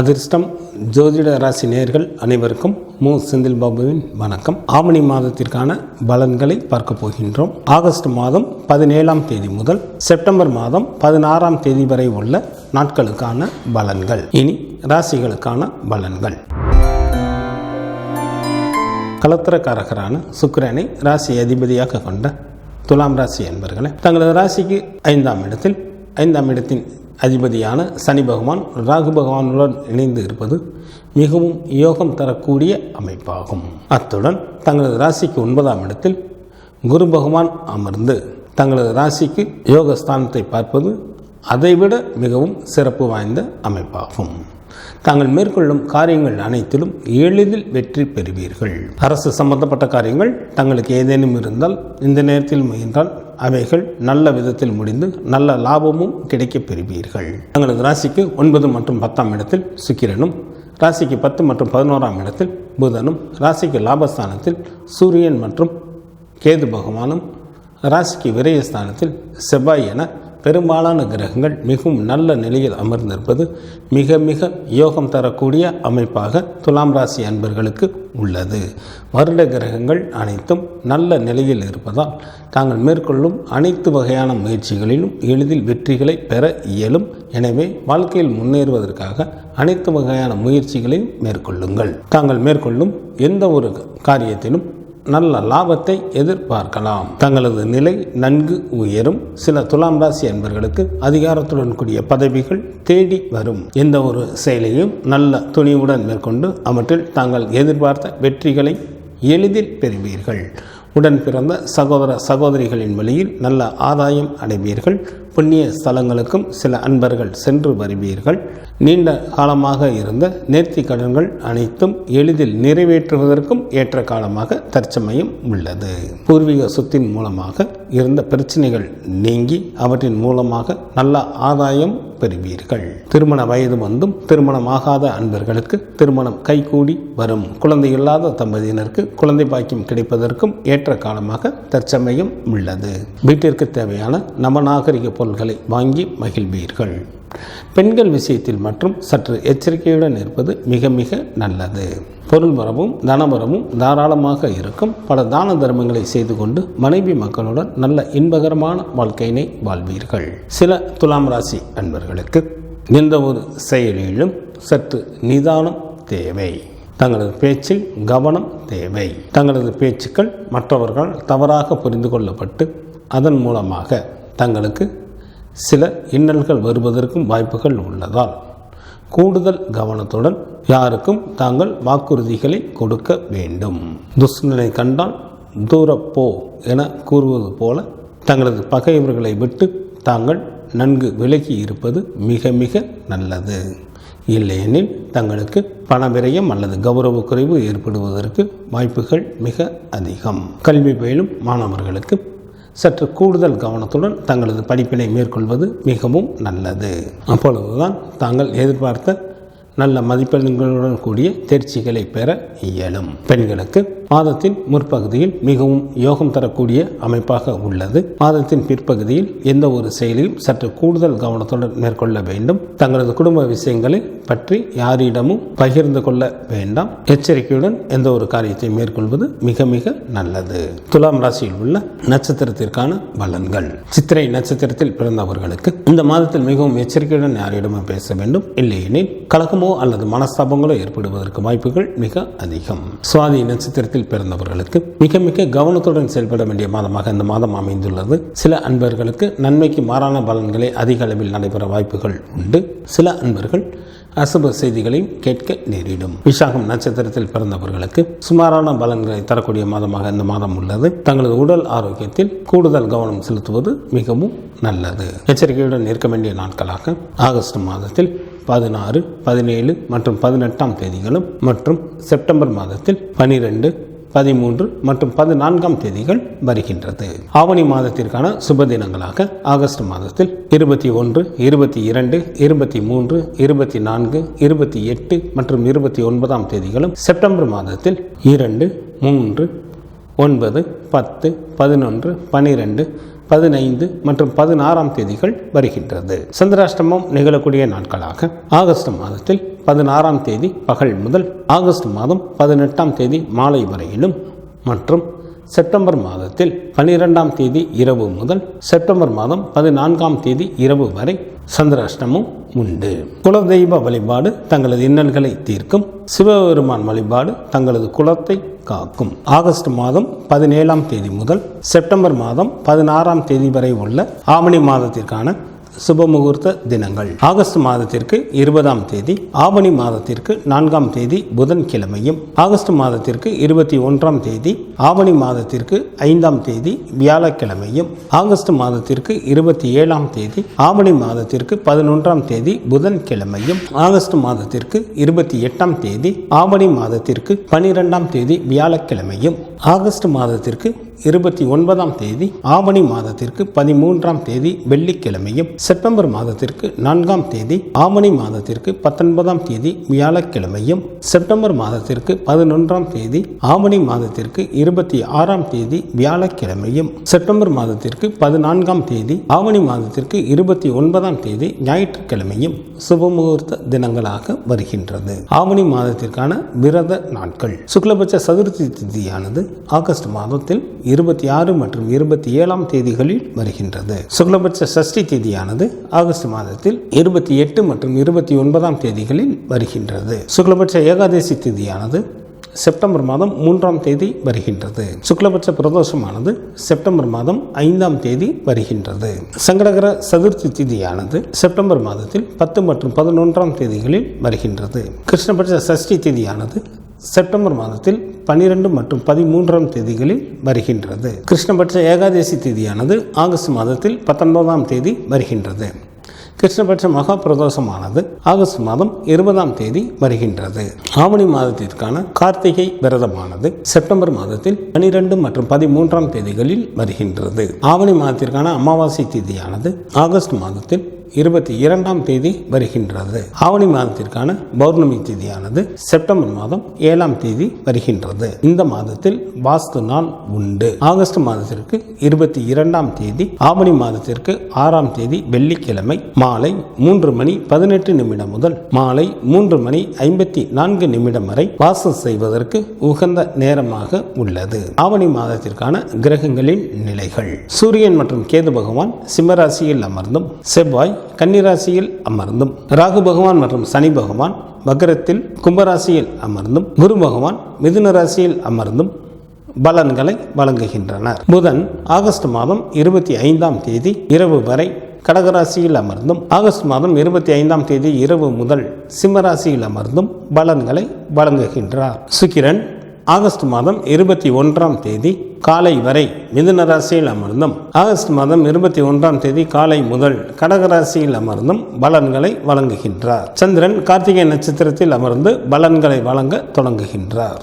அதிர்ஷ்டம். ஜோதிட ராசி நேர்கள் அனைவருக்கும் மு. செந்தில் பாபுவின் வணக்கம். ஆவணி மாதத்திற்கான பலன்களை பார்க்க போகின்றோம். ஆகஸ்ட் மாதம் பதினேழாம் தேதி முதல் செப்டம்பர் மாதம் பதினாறாம் தேதி வரை உள்ள நாட்களுக்கான பலன்கள். இனி ராசிகளுக்கான பலன்கள். கலத்திரக்காரகரான சுக்கிரனை ராசி அதிபதியாக கொண்ட துலாம் ராசி என்பர்களை தங்களது ராசிக்கு ஐந்தாம் இடத்தில் ஐந்தாம் இடத்தின் அதிபதியான சனி பகவான் ராகு பகவானுடன் இணைந்து இருப்பது மிகவும் யோகம் தரக்கூடிய அமைப்பாகும். அத்துடன் தங்களது ராசிக்கு ஒன்பதாம் இடத்தில் குரு பகவான் அமர்ந்து தங்களது ராசிக்கு யோக ஸ்தானத்தை பார்ப்பது அதைவிட மிகவும் சிறப்பு வாய்ந்த அமைப்பாகும். தாங்கள் மேற்கொள்ளும் காரியங்கள் அனைத்திலும் எளிதில் வெற்றி பெறுவீர்கள். அரசு சம்பந்தப்பட்ட காரியங்கள் தங்களுக்கு ஏதேனும் இருந்தால் இந்த நேரத்தில் முயன்றால் அவைகள் நல்ல விதத்தில் முடிந்து நல்ல லாபமும் கிடைக்கப் பெறுவீர்கள். தங்களது ராசிக்கு ஒன்பது மற்றும் பத்தாம் இடத்தில் சுக்கிரனும் ராசிக்கு பத்து மற்றும் பதினோராம் இடத்தில் புதனும் ராசிக்கு லாபஸ்தானத்தில் சூரியன் மற்றும் கேது பகவானும் ராசிக்கு விரயஸ்தானத்தில் செவ்வாய் என பெரும்பாலான கிரகங்கள் மிகவும் நல்ல நிலையில் அமர்ந்திருப்பது மிக மிக யோகம் தரக்கூடிய அமைப்பாக துலாம் ராசி அன்பர்களுக்கு உள்ளது. வருட கிரகங்கள் அனைத்தும் நல்ல நிலையில் இருப்பதால் தாங்கள் மேற்கொள்ளும் அனைத்து வகையான முயற்சிகளிலும் எளிதில் வெற்றிகளை பெற இயலும். எனவே வாழ்க்கையில் முன்னேறுவதற்காக அனைத்து வகையான முயற்சிகளையும் மேற்கொள்ளுங்கள். தாங்கள் மேற்கொள்ளும் எந்த ஒரு காரியத்திலும் நல்ல லாபத்தை எதிர்பார்க்கலாம். தங்களது நிலை நன்கு உயரும். சில துலாம் ராசி என்பர்களுக்கு அதிகாரத்துடன் கூடிய பதவிகள் தேடி வரும். எந்த ஒரு செயலையும் நல்ல துணிவுடன் மேற்கொண்டு அவற்றில் தாங்கள் எதிர்பார்த்த வெற்றிகளை எளிதில் பெறுவீர்கள். உடன் பிறந்த சகோதர சகோதரிகளின் வழியில் நல்ல ஆதாயம் அடைவீர்கள். புண்ணிய ஸ்தலங்களுக்கும் சில அன்பர்கள் சென்று வருவீர்கள். நீண்ட காலமாக இருந்த நேர்த்தி கடன்கள் அனைத்தும் எளிதில் நிறைவேற்றுவதற்கும் ஏற்ற காலமாக தற்சமயம் உள்ளது. பூர்வீக சொத்தின் மூலமாக இருந்த பிரச்சனைகள் நீங்கி அவற்றின் மூலமாக நல்ல ஆதாயம் பெறுவீர்கள். திருமண வயது வந்தும் திருமணமாகாத அன்பர்களுக்கு திருமணம் கைகூடி வரும். குழந்தை இல்லாத தம்பதியினருக்கு குழந்தை பாக்கியம் கிடைப்பதற்கும் ஏற்ற காலமாக தற்சமயம் உள்ளது. வீட்டிற்கு தேவையான நவநாகரிக தகவல்களை வாங்கி மகிழ்வீர்கள். பெண்கள் விஷயத்தில் மற்றும் சற்று எச்சரிக்கையுடன் இருப்பது மிக மிக நல்லது. பொருள் வரவும் தனவரமும் தாராளமாக இருக்கும். பல தான தர்மங்களை செய்து கொண்டு மனைவி மக்களுடன் நல்ல இன்பகரமான வாழ்க்கையினை வாழ்வீர்கள். சில துலாம் ராசி அன்பர்களுக்கு எந்த ஒரு செயலிலும் சற்று நிதானம் தேவை. தங்களது பேச்சில் கவனம் தேவை. தங்களது பேச்சுக்கள் மற்றவர்கள் தவறாக புரிந்து கொள்ளப்பட்டு அதன் மூலமாக தங்களுக்கு சில இன்னல்கள் வருவதற்கும் வாய்ப்புகள் உள்ளதால் கூடுதல் கவனத்துடன் யாருக்கும் தாங்கள் வாக்குறுதிகளை கொடுக்க வேண்டும். துஷ்டனை கண்டால் தூரப்போ என கூறுவது போல தங்களது பகைவர்களை விட்டு தாங்கள் நன்கு விலகி இருப்பது மிக மிக நல்லது. இல்லையெனில் தங்களுக்கு பண விரயம் அல்லது கௌரவ குறைவு ஏற்படுவதற்கு வாய்ப்புகள் மிக அதிகம். கல்வி பயிலும் மாணவர்களுக்கு சற்று கூடுதல் கவனத்துடன் தங்களது படிப்பினை மேற்கொள்வது மிகவும் நல்லது. அப்பொழுதுதான் தாங்கள் எதிர்பார்த்த நல்ல மதிப்பெண்களுடன் கூடிய தேர்ச்சிகளை பெற இயலும். பெண்களுக்கு மாதத்தின் முற்பகுதியில் மிகவும் யோகம் தரக்கூடிய அமைப்பாக உள்ளது. மாதத்தின் பிற்பகுதியில் எந்த ஒரு செயலையும் சற்று கூடுதல் கவனத்துடன் மேற்கொள்ள வேண்டும். தங்களது குடும்ப விஷயங்களை பற்றி யாரிடமும் பகிர்ந்து கொள்ள வேண்டாம். எச்சரிக்கையுடன் எந்த ஒரு காரியத்தை மேற்கொள்வது மிக மிக நல்லது. துலாம் ராசியில் உள்ள நட்சத்திரத்திற்கான பலன்கள். சித்திரை நட்சத்திரத்தில் பிறந்தவர்களுக்கு இந்த மாதத்தில் மிகவும் எச்சரிக்கையுடன் யாரிடமும் பேச வேண்டும். இல்லையெனில் கலகமோ அல்லது மனஸ்தாபங்களோ ஏற்படுவதற்கு வாய்ப்புகள் மிக அதிகம். சுவாதி நட்சத்திரத்தில் பிறந்தவர்களுக்கு மிக மிக கவனத்துடன் செயல்பட வேண்டிய மாதமாக இந்த மாதம் அமைந்துள்ளது. சில அன்பர்களுக்கு நன்மைக்கு மாறான பலன்களே அதிக அளவில் நடைபெற வாய்ப்புகள் உண்டு. சில அன்பர்கள் அசுப செய்திகளையும் கேட்க நேரிடும். விசாகம் நட்சத்திரத்தில் பிறந்தவர்களுக்கு சுமாரான பலன்களை தரக்கூடிய மாதமாக இந்த மாதம் உள்ளது. தங்களது உடல் ஆரோக்கியத்தில் கூடுதல் கவனம் செலுத்துவது மிகவும் நல்லது. எச்சரிக்கையுடன் இருக்க வேண்டிய நாட்களாக ஆகஸ்ட் மாதத்தில் பதினாறு பதினேழு மற்றும் பதினெட்டாம் தேதிகளும் மற்றும் செப்டம்பர் மாதத்தில் பனிரெண்டு பதிமூன்று மற்றும் பதினான்காம் தேதிகள் வருகின்றது. ஆவணி மாதத்திற்கான சுப தினங்களாக ஆகஸ்ட் மாதத்தில் இருபத்தி ஒன்று இருபத்தி இரண்டு இருபத்தி மூன்று இருபத்தி நான்கு இருபத்தி எட்டு மற்றும் இருபத்தி ஒன்பதாம் தேதிகளும் செப்டம்பர் மாதத்தில் இரண்டு மூன்று ஒன்பது பத்து பதினொன்று பனிரெண்டு பதினைந்து மற்றும் பதினாறாம் தேதிகள் வருகின்றது. சந்திராஷ்டமம் நிகழக்கூடிய நாட்களாக ஆகஸ்ட் மாதத்தில் பதினாறாம் தேதி பகல் முதல் ஆகஸ்ட் மாதம் பதினெட்டாம் தேதி மாலை வரையிலும் மற்றும் செப்டம்பர் மாதத்தில் பனிரெண்டாம் தேதி இரவு முதல் செப்டம்பர் மாதம் பதினான்காம் தேதி இரவு வரை சந்திராஷ்டமும் உண்டு. குலதெய்வ வழிபாடு தங்களது இன்னல்களை தீர்க்கும். சிவபெருமான் வழிபாடு தங்களது குலத்தை காக்கும். ஆகஸ்ட் மாதம் பதினேழாம் தேதி முதல் செப்டம்பர் மாதம் பதினாறாம் தேதி வரை உள்ள ஆவணி மாதத்திற்கான சுபமுகூர்த்த தினங்கள். ஆகஸ்ட் மாதத்திற்கு இருபதாம் தேதி ஆவணி மாதத்திற்கு நான்காம் தேதி புதன்கிழமையும் ஆகஸ்ட் மாதத்திற்கு இருபத்தி ஒன்றாம் தேதி ஆவணி மாதத்திற்கு ஐந்தாம் தேதி வியாழக்கிழமையும் ஆகஸ்ட் மாதத்திற்கு இருபத்தி ஏழாம் தேதி ஆவணி மாதத்திற்கு பதினொன்றாம் தேதி புதன்கிழமையும் ஆகஸ்ட் மாதத்திற்கு இருபத்தி எட்டாம் தேதி ஆவணி மாதத்திற்கு பனிரெண்டாம் தேதி வியாழக்கிழமையும் ஆகஸ்ட் மாதத்திற்கு இருபத்தி ஒன்பதாம் தேதி ஆவணி மாதத்திற்கு பதிமூன்றாம் தேதி வெள்ளிக்கிழமையும் செப்டம்பர் மாதத்திற்கு நான்காம் தேதி ஆவணி மாதத்திற்கு பத்தொன்பதாம் தேதி வியாழக்கிழமையும் செப்டம்பர் மாதத்திற்கு பதினொன்றாம் தேதி ஆவணி மாதத்திற்கு இருபத்தி ஆறாம் தேதி வியாழக்கிழமையும் செப்டம்பர் மாதத்திற்கு பதினான்காம் தேதி ஆவணி மாதத்திற்கு இருபத்தி ஒன்பதாம் தேதி ஞாயிற்றுக்கிழமையும் சுபமுகூர்த்த தினங்களாக வருகின்றது. ஆவணி மாதத்திற்கான விரத நாட்கள். சுக்லபட்ச சதுர்த்தி திதியானது ஆகஸ்ட் மாதத்தில் இருபத்தி ஆறு மற்றும் இருபத்தி ஏழாம் தேதிகளில் வருகின்றது. சுக்லபட்ச சஷ்டி தேதியானது ஆகஸ்ட் மாதத்தில் இருபத்தி எட்டு மற்றும் இருபத்தி ஒன்பதாம் தேதிகளில் வருகின்றது. சுக்லபட்ச ஏகாதசி தேதியானது செப்டம்பர் மாதம் மூன்றாம் தேதி வருகின்றது. சுக்லபட்ச பிரதோஷமானது செப்டம்பர் மாதம் ஐந்தாம் தேதி வருகின்றது. சங்கடகர சதுர்த்தி திதியானது செப்டம்பர் மாதத்தில் பத்து மற்றும் பதினொன்றாம் தேதிகளில் வருகின்றது. கிருஷ்ணபட்ச சஷ்டி திதியானது செப்டம்பர் மாதத்தில் பனிரெண்டு மற்றும் பதிமூன்றாம் தேதிகளில் வருகின்றது. கிருஷ்ணபட்ச ஏகாதசி தேதியானது ஆகஸ்ட் மாதத்தில் பத்தொன்பதாம் தேதி வருகின்றது. கிருஷ்ணபட்ச மகா பிரதோஷமானது ஆகஸ்ட் மாதம் இருபதாம் தேதி வருகின்றது. ஆவணி மாதத்திற்கான கார்த்திகை விரதமானது செப்டம்பர் மாதத்தில் பனிரெண்டு மற்றும் பதிமூன்றாம் தேதிகளில் வருகின்றது. ஆவணி மாதத்திற்கான அமாவாசை தேதியானது ஆகஸ்ட் மாதத்தில் இருபத்தி இரண்டாம் தேதி வருகின்றது. ஆவணி மாதத்திற்கான பௌர்ணமி தேதியானது செப்டம்பர் மாதம் ஏழாம் தேதி வருகின்றது. இந்த மாதத்தில் வாஸ்து நாள் உண்டு. ஆகஸ்ட் மாதத்திற்கு இருபத்தி இரண்டாம் தேதி ஆவணி மாதத்திற்கு ஆறாம் தேதி வெள்ளிக்கிழமை மாலை மூன்று மணி பதினெட்டு நிமிடம் முதல் மாலை மூன்று மணி ஐம்பத்தி நான்கு நிமிடம் வரை வாசம் செய்வதற்கு உகந்த நேரமாக உள்ளது. ஆவணி மாதத்திற்கான கிரகங்களின் நிலைகள். சூரியன் மற்றும் கேது பகவான் சிம்மராசியில் அமர்ந்தும் செவ்வாய் கன்னிராசியில் அமர்ந்தும் ராகு பகவான் மற்றும் சனி பகவான் மகரத்தில் கும்பராசியில் அமர்ந்தும் குரு பகவான் மிதுன ராசியில் அமர்ந்தும் பலன்களை வழங்குகின்றனர். புதன் ஆகஸ்ட் மாதம் இருபத்தி ஐந்தாம் தேதி இரவு வரை கடகராசியில் அமர்ந்தும் ஆகஸ்ட் மாதம் இருபத்தி ஐந்தாம் தேதி இரவு முதல் சிம்மராசியில் அமர்ந்தும் பலன்களை வழங்குகின்றார். சுக்கிரன் ஆகஸ்ட் மாதம் இருபத்தி ஒன்றாம் தேதி காலை வரை மிதுன ராசியில் அமர்ந்தும் ஆகஸ்ட் மாதம் இருபத்தி ஒன்றாம் தேதி காலை முதல் கடகராசியில் அமர்ந்தும் பலன்களை வழங்குகின்றார். சந்திரன் கார்த்திகை நட்சத்திரத்தில் அமர்ந்து பலன்களை வழங்க தொடங்குகின்றார்.